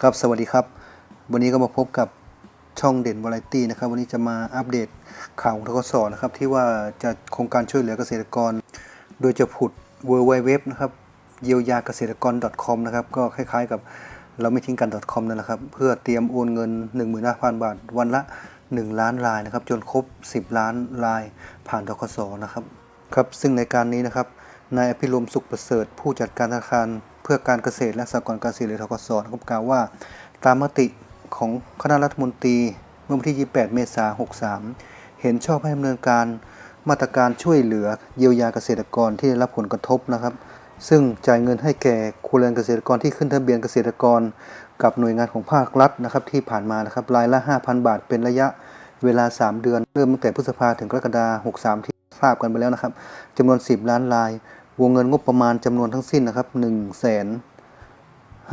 ครับสวัสดีครับ วันนี้ก็มาพบกับช่องเด่นวาไรตี้นะครับ วันนี้จะมาอัปเดตข่าวของทกศนะครับ ที่ว่าจะโครงการช่วยเหลือเกษตรกร โดยจะผุด w w w นะครับเยียวยาเกษตรกร .com นะครับ ก็คล้าย ๆ กับเราไม่ทิ้งกัน .com นั่นแหละครับ เพื่อเตรียมโอนเงิน 15,000 บาท วันละ 1 ล้านรายนะครับ จนครบ 10 ล้านรายผ่านทกศนะครับครับซึ่งในการนี้นะครับนายอภิรมสุขประเสริฐ ผู้จัดการธนาคาร เพื่อการเกษตรและสหกรณ์การเกษตรหรือทกศนะครับกล่าวว่า ตามมติของคณะรัฐมนตรีเมื่อวันที่ 28 เมษายน 63 เห็นชอบให้ดำเนินการมาตรการช่วยเหลือเยียวยาเกษตรกรที่ได้รับผลกระทบนะครับ ซึ่งจ่ายเงินให้แก่ครัวเรือนเกษตรกรที่ขึ้นทะเบียนเกษตรกร กับหน่วยงานของภาครัฐนะครับที่ผ่านมานะครับรายละ 5,000 บาทเป็นระยะเวลา 3 เดือน เริ่มตั้งแต่พฤษภาถึงกรกฎาคม63 ที่ทราบกันไปแล้วนะครับจำนวน 10 ล้านราย วงเงินงบประมาณจำนวนทั้งสิ้นนะครับ1 5 0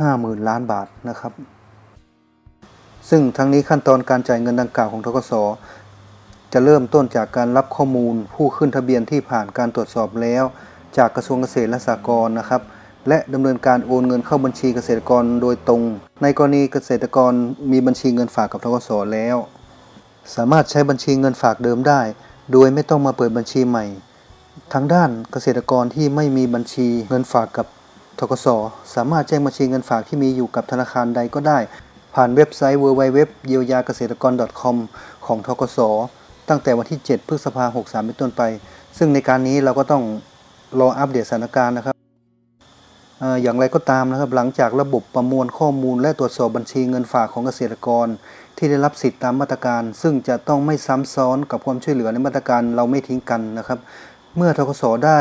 0 0 0 ล้านบาทนะครับ ซึ่งทั้งนี้ขั้นตอนการจ่ายเงินดังกล่าวของทกศจะเริ่มต้นจากการรับข้อมูลผู้ขึ้นทะเบียนที่ผ่านการตรวจสอบแล้ว จากกระทรวงเกษตรและสหกรณ์นะครับ และดำเนินการโอนเงินเข้าบัญชีเกษตรกรโดยตรง ในกรณีเกษตรกรมีบัญชีเงินฝากกับทกศแล้ว สามารถใช้บัญชีเงินฝากเดิมได้ โดยไม่ต้องมาเปิดบัญชีใหม่ ทางด้านเกษตรกรที่ไม่มีบัญชีเงินฝากกับทกศสามารถแจ้งบัญชีเงินฝากที่มีอยู่กับธนาคารใดก็ได้ ผ่านเว็บไซต์ www เยียวยาเกษตรกร .com ของทกศตั้งแต่วันที่ 7 พฤษภาคม 63 เป็นต้นไป ซึ่งในการนี้เราก็ต้องรออัปเดตสถานการณ์นะครับเอ่ออย่างไรก็ตามนะครับ หลังจากระบบประมวลข้อมูลและตรวจสอบบัญชีเงินฝากของเกษตรกร ที่ได้รับสิทธิตามมาตรการ ซึ่งจะต้องไม่ซ้ำซ้อนกับความช่วยเหลือในมาตรการเราไม่ทิ้งกันนะครับ เมื่อทกศได้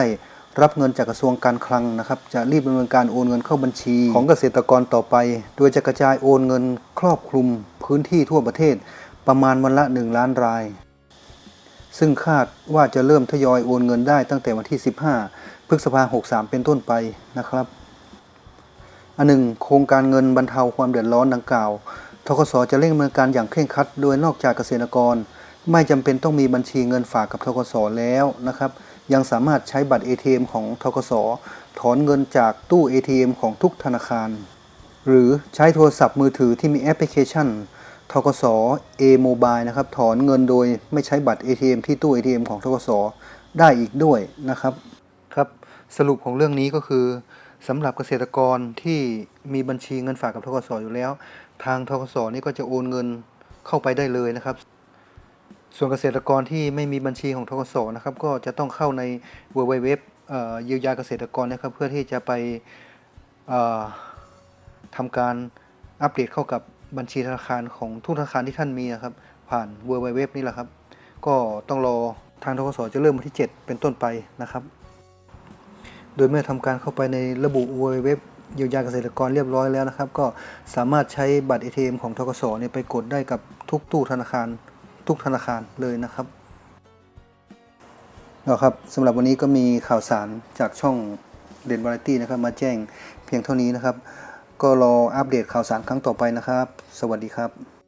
รับเงินจากกระทรวงการคลังนะครับ จะรีบดำเนินการโอนเงินเข้าบัญชี ของเกษตรกรต่อไป โดยจะกระจายโอนเงินครอบคลุมพื้นที่ทั่วประเทศประมาณวันละ 1 ล้านราย ซึ่งคาดว่าจะเริ่มทยอยโอนเงินได้ตั้งแต่วันที่ 15 พฤษภาคม63 เป็นต้นไปนะครับ อันหนึ่งโครงการเงินบรรเทาความเดือดร้อนดังกล่าวทกสจะเร่งดำเนินการอย่างเคร่งครัด โดยนอกจากเกษตรกร ไม่จำเป็นต้องมีบัญชีเงินฝากกับทกสแล้วนะครับ ยังสามารถใช้บัตร ATM ของทกสถอนเงินจากตู้ ATM ของทุกธนาคาร หรือใช้โทรศัพท์มือถือที่มีแอปพลิเคชันทกส A Mobile นะครับ ถอนเงินโดยไม่ใช้บัตร ATM ที่ตู้ ATM ของทกส ได้อีกด้วยนะครับครับ สรุปของเรื่องนี้ก็คือสำหรับเกษตรกรที่มีบัญชีเงินฝากกับทกสอยู่แล้ว ทางทกสนี่ก็จะโอนเงินเข้าไปได้เลยนะครับ ส่วนเกษตรกรที่ไม่มีบัญชีของทกสนะครับก็จะต้องเข้าใน w w w เอ่อเยียวยาเกษตรกรนะครับเพื่อที่จะไปเอ่อทำการอัปเดตเข้ากับบัญชีธนาคารของทุกธนาคารที่ท่านมีนะครับ ผ่าน w w w นี่แหละครับ ก็ต้องรอทางทกสจะเริ่มวันที่ 7 เป็นต้นไปนะครับ โดยเมื่อทำการเข้าไปในระบุ w w w เยียวยาเกษตรกรเรียบร้อยแล้วนะครับ ก็สามารถใช้บัตร ATM ของทกสเนี่ยไปกดได้กับทุกตู้ธนาคาร ทุกธนาคารเลยนะครับเอาครับสำหรับวันนี้ก็มีข่าวสารจากช่องเด่นวาไรตี้นะครับมาแจ้งเพียงเท่านี้นะครับ ก็รออัปเดตข่าวสารครั้งต่อไปนะครับ สวัสดีครับ